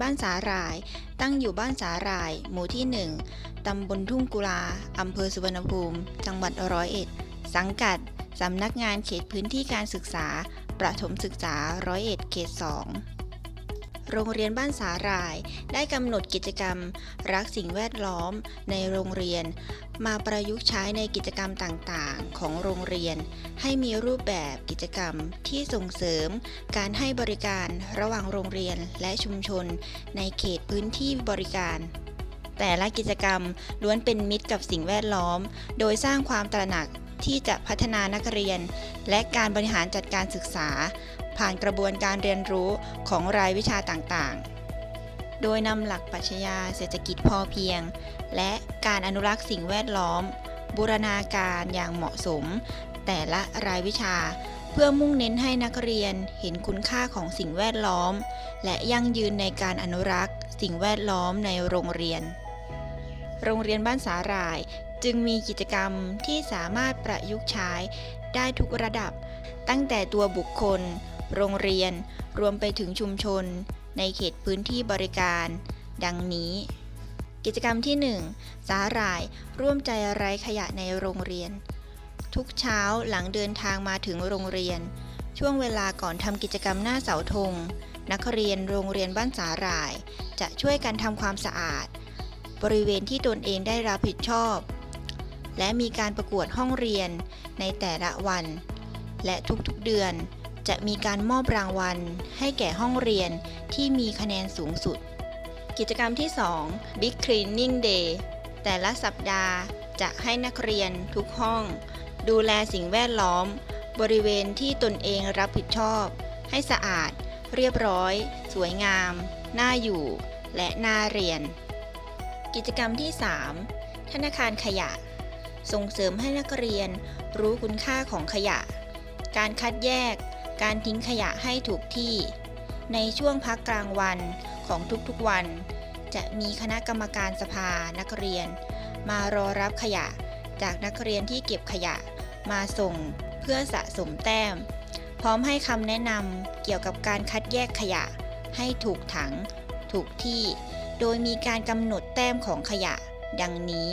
บ้านสาหร่าย ตั้งอยู่บ้านสาหร่าย หมู่ที่ 1 ตำบลทุ่งกุลา อำเภอสุวรรณภูมิ จังหวัดร้อยเอ็ด สังกัด สำนักงานเขตพื้นที่การศึกษา ประถมศึกษาร้อยเอ็ดเขต 2 โรงเรียนบ้านสาหร่าย ได้กำหนดกิจกรรม รักสิ่งแวดล้อมในโรงเรียน มาประยุกต์ใช้ในกิจกรรมต่างๆ ของโรงเรียน ให้มีรูปแบบกิจกรรมที่ส่งเสริม การให้บริการระหว่างโรงเรียนและชุมชน ในเขตพื้นที่บริการแต่ละกิจกรรมล้วนเป็นมิตรกับสิ่งแวดล้อม โดยสร้างความตระหนักที่จะพัฒนานักเรียน และการบริหารจัดการศึกษา ผ่านกระบวนการเรียนรู้ของรายวิชาต่างๆ โดยนำหลักปรัชญาเศรษฐกิจพอเพียง และการอนุรักษ์สิ่งแวดล้อม บูรณาการอย่างเหมาะสม แต่ละรายวิชาเพื่อมุ่งเน้นให้นักเรียนเห็นคุณค่าของสิ่งแวดล้อม และยั่งยืนในการอนุรักษ์ สิ่งแวดล้อมในโรงเรียน โรงเรียนบ้านสาหร่ายจึงมีกิจกรรมที่สามารถประยุกต์ใช้ได้ทุกระดับ ตั้งแต่ตัวบุคคล โรงเรียน รวมไปถึงชุมชน ในเขตพื้นที่บริการ ดังนี้ กิจกรรมที่ 1 สาหร่าย ร่วมใจไร้ขยะในโรงเรียน ทุกเช้าหลังเดินทางมาถึงโรงเรียน ช่วงเวลาก่อนทำกิจกรรมหน้าเสาธง นักเรียนโรงเรียนบ้านสาหร่าย จะช่วยกันทำความสะอาด บริเวณที่ตนเองได้รับผิดชอบ และมีการประกวดห้องเรียนในแต่ละวัน และทุกๆเดือน จะมีการมอบรางวัล ให้แก่ห้องเรียนที่มีคะแนนสูงสุด กิจกรรมที่ 2 Big Cleaning Day แต่ละสัปดาห์จะให้นักเรียนทุกห้อง ดูแลสิ่งแวดล้อม บริเวณที่ตนเองรับผิดชอบ ให้สะอาด เรียบร้อย สวยงาม น่าอยู่ และน่าเรียน กิจกรรมที่ 3 ธนาคารขยะ ส่งเสริมให้นักเรียนรู้คุณค่าของขยะ การคัดแยก การทิ้งขยะให้ถูกที่ ในช่วงพักกลางวันของทุกๆวัน จะมีคณะกรรมการสภานักเรียน มารอรับขยะจากนักเรียนที่เก็บขยะมาส่งเพื่อสะสมแต้ม พร้อมให้คำแนะนำเกี่ยวกับการคัดแยกขยะ ให้ถูกถัง ถูกที่ โดยมีการกำหนดแต้มของขยะ ดังนี้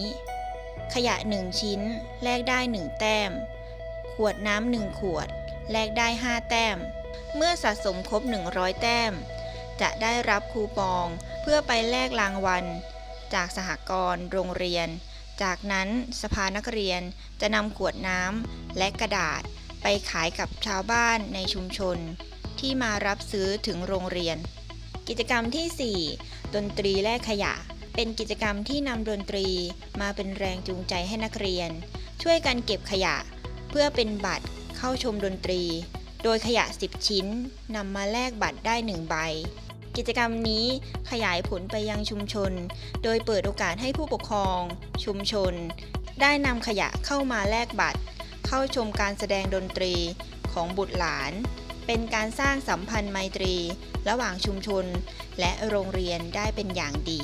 ขยะ 1 ชิ้น แลกได้ 1 แต้ม ขวดน้ำ1ขวด แลกได้ 5 แต้ม เมื่อสะสมครบ 100 แต้ม จะได้รับคูปองเพื่อไปแลกรางวัล จากสหกรณ์โรงเรียน จากนั้นสภานักเรียนจะนำขวดน้ำและกระดาษไปขายกับชาวบ้านในชุมชน ที่มารับซื้อถึงโรงเรียน กิจกรรมที่ 4 ดนตรีแลกขยะ เป็นกิจกรรมที่นำดนตรีมาเป็นแรงจูงใจให้นักเรียน ช่วยกันเก็บขยะ เพื่อเป็นบัตร เข้าชมดนตรี โดยขยะ 10 ชิ้นนำมาแลกบัตรได้ 1 ใบ กิจกรรมนี้ขยายผลไปยังชุมชน โดยเปิดโอกาสให้ผู้ปกครอง ชุมชน ได้นำขยะเข้ามาแลกบัตร เข้าชมการแสดงดนตรีของบุตรหลาน เป็นการสร้างสัมพันธ์ไมตรี ระหว่างชุมชน และโรงเรียนได้เป็นอย่างดี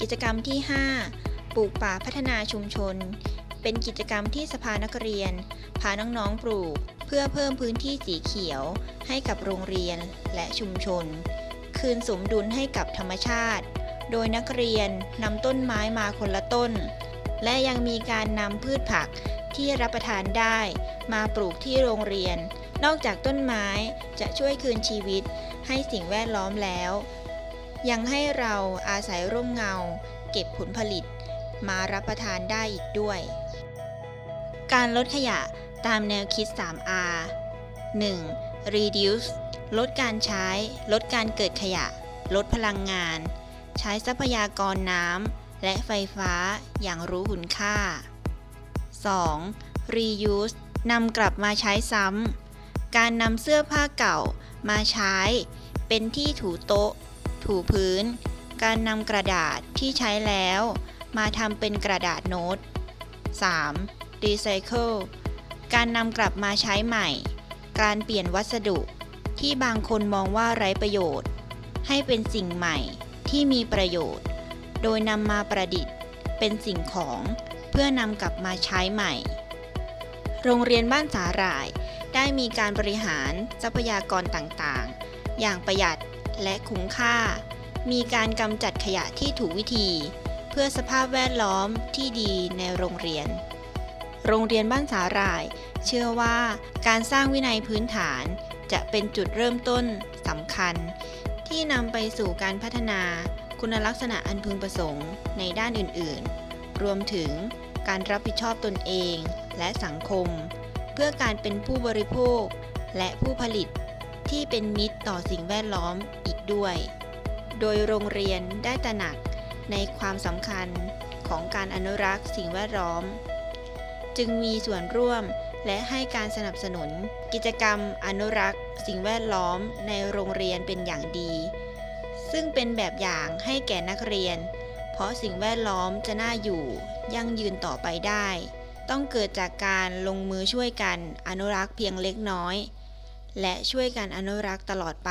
กิจกรรมที่ 5 ปลูกป่าพัฒนาชุมชน เป็นกิจกรรมที่สภานักเรียน พาน้องๆปลูก เพื่อเพิ่มพื้นที่สีเขียว ให้กับโรงเรียนและชุมชน คืนสมดุลให้กับธรรมชาติ โดยนักเรียนนำต้นไม้มาคนละต้น และยังมีการนำพืชผักที่รับประทานได้ มาปลูกที่โรงเรียน นอกจากต้นไม้จะช่วยคืนชีวิต ให้สิ่งแวดล้อมแล้ว ยังให้เราอาศัยร่มเงา เก็บผลผลิต มารับประทานได้อีกด้วย การลดขยะตามแนวคิด 3R 1. reduce ลดการใช้ ลดการเกิดขยะ ลดพลังงาน ใช้ทรัพยากรน้ำและไฟฟ้าอย่างรู้คุณค่า 2. reuse นำกลับมาใช้ซ้ำ การนำเสื้อผ้าเก่ามาใช้ เป็นที่ถูโต๊ะ ถูพื้น การนำกระดาษที่ใช้แล้ว มาทำเป็นกระดาษโน้ต 3. Recycle การนำกลับมาใช้ใหม่ การเปลี่ยนวัสดุ ที่บางคนมองว่าไร้ประโยชน์ ให้เป็นสิ่งใหม่ที่มีประโยชน์ โดยนำมาประดิษฐ์ เป็นสิ่งของเพื่อนำกลับมาใช้ใหม่ โรงเรียนบ้านสาหร่าย ได้มีการบริหารทรัพยากรต่างๆ อย่างประหยัดและคุ้มค่า มีการกำจัดขยะที่ถูกวิธี เพื่อสภาพแวดล้อมที่ดีในโรงเรียน โรงเรียนบ้านสาหร่าย เชื่อว่าการสร้างวินัยพื้นฐาน จะเป็นจุดเริ่มต้นสำคัญ ที่นำไปสู่การพัฒนาคุณลักษณะอันพึงประสงค์ในด้านอื่นๆ รวมถึงการรับผิดชอบตนเองและสังคม เพื่อการเป็นผู้บริโภคและผู้ผลิตที่เป็นมิตรต่อสิ่งแวดล้อมอีกด้วย โดยโรงเรียนได้ตระหนักในความสำคัญของการอนุรักษ์สิ่งแวดล้อม จึงมีส่วนร่วมและให้การสนับสนุน กิจกรรมอนุรักษ์ สิ่งแวดล้อมในโรงเรียนเป็นอย่างดี ซึ่งเป็นแบบอย่างให้แก่นักเรียน เพราะสิ่งแวดล้อมจะน่าอยู่ ยั่งยืนต่อไปได้ ต้องเกิดจากการลงมือช่วยกันอนุรักษ์เพียงเล็กน้อย และช่วยกันอนุรักษ์ตลอดไป